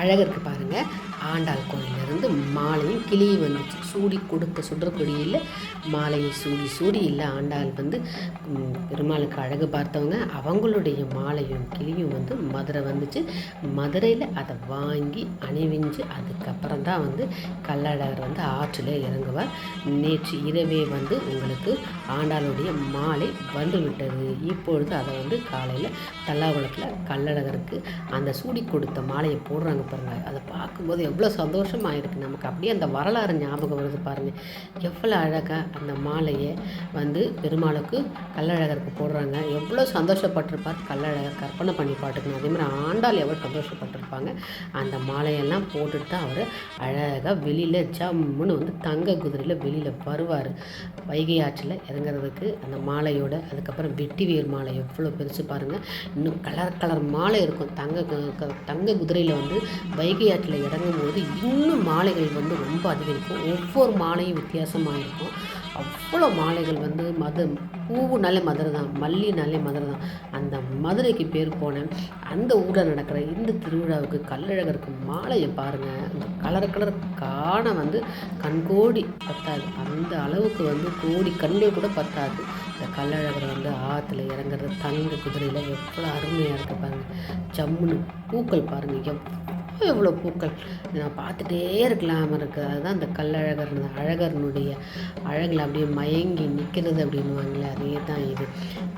அழகருக்கு பாருங்கள் ஆண்டாள் கோயிலிருந்து மாலையும் கிளியும் வந்துச்சு சூடி கொடுத்த சுடற்கொடியில் மாலையை சூடி சூடி இல்லை ஆண்டாள் வந்து பெருமாளுக்கு அழகு பார்த்தவங்க அவங்களுடைய மாலையும் கிளியும் வந்து மதுரை வந்துச்சு. மதுரையில் அதை வாங்கி அணிவிஞ்சு அதுக்கப்புறம் தான் வந்து கள்ளழகர் வந்து ஆற்றில் இறங்குவார். நேற்று இரவே வந்து உங்களுக்கு ஆண்டாளுடைய மாலை வந்து விட்டது. இப்பொழுது அதை வந்து காலையில் தல்லாகுளத்தில் கள்ளழகருக்கு அந்த சூடி கொடுத்த மாலையை போடுறாங்க பாருங்க. அதை பார்க்கும்போது எவ்வளோ சந்தோஷமாக இருக்குது நமக்கு அப்படியே அந்த வரலாறு ஞாபகம் வருது பாருங்கள் எவ்வளோ அழகாக அந்த மாலையை வந்து பெருமாளுக்கு கள்ளழகருக்கு போடுறாங்க. எவ்வளோ சந்தோஷப்பட்டிருப்பார். கல்லழகர் கற்பனை பண்ணி பாட்டுக்கணும் அதே மாதிரி ஆண்டாள் எவ்வளோ சந்தோஷப்பட்டிருப்பாங்க. அந்த மாலையெல்லாம் போட்டுட்டு தான் அவர் அழகாக வெளியில் ஜம்முன்னு வந்து தங்க குதிரையில் வெளியில் வருவார். வைகை ஆற்றில் இறங்குறதுக்கு அந்த மாலையோட அதுக்கப்புறம் வெட்டி வேர் மாலை எவ்வளோ பெருசு பாருங்கள் இன்னும் கலர் கலர் மாலை இருக்கும். தங்க க- தங்க குதிரையில் வந்து வைகை ஆற்றில் இறங்கும் போது இன்னும் மாலைகள் வந்து ரொம்ப அதிகரிக்கும். ஒவ்வொரு மாலையும் வித்தியாசமாக இருக்கும். அவ்வளோ மாலைகள் வந்து மது பூவுனாலே மதுரை தான் மல்லினாலே மதுரை தான். அந்த மதுரைக்கு பேர் போனேன் அந்த ஊரில் நடக்கிற இந்த திருவிழாவுக்கு கள்ளழகருக்கு மாலையை பாருங்கள் அந்த கலர் கலர் காண வந்து கண்கோடி பத்தாது. அந்த அளவுக்கு வந்து கோடி கண்கள் கூட பத்தாது. இந்த கல்லழகர் வந்து ஆற்றுல இறங்குறது தங்க குதிரையில் எவ்வளோ அருமையாக இருக்கு பாருங்கள் ஜம்முன்னு பூக்கள் பாருங்கள் எவ்வளோ எவ்வளோ பூக்கள்? நான் பார்த்துட்டே இருக்கலாம். இருக்குது அதுதான் அந்த கல்லழகர் அந்த அழகர்னுடைய அழகில் அப்படியே மயங்கி நிற்கிறது அப்படின்வாங்களே அதே தான் இது.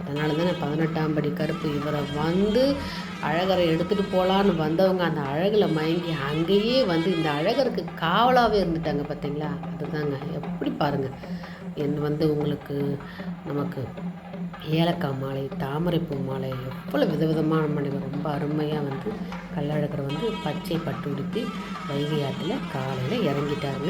அதனால தான் நான் பதினெட்டாம் படி கருப்பு இவரை வந்து அழகரை எடுத்துகிட்டு போகலான்னு வந்தவங்க அந்த அழகில் மயங்கி அங்கேயே வந்து இந்த அழகருக்கு காவலாகவே இருந்துட்டாங்க பார்த்தீங்களா? அதுதாங்க. எப்படி பாருங்கள் என் வந்து உங்களுக்கு நமக்கு ஏலக்காய் மாலை தாமரைப்பூ மாலை எவ்வளோ விதவிதமான மனிதர் ரொம்ப அருமையாக வந்து கல்லழகர் வந்து பச்சை பட்டு உடுத்தி வைகை ஆற்றுல காலையில் இறங்கிட்டாங்க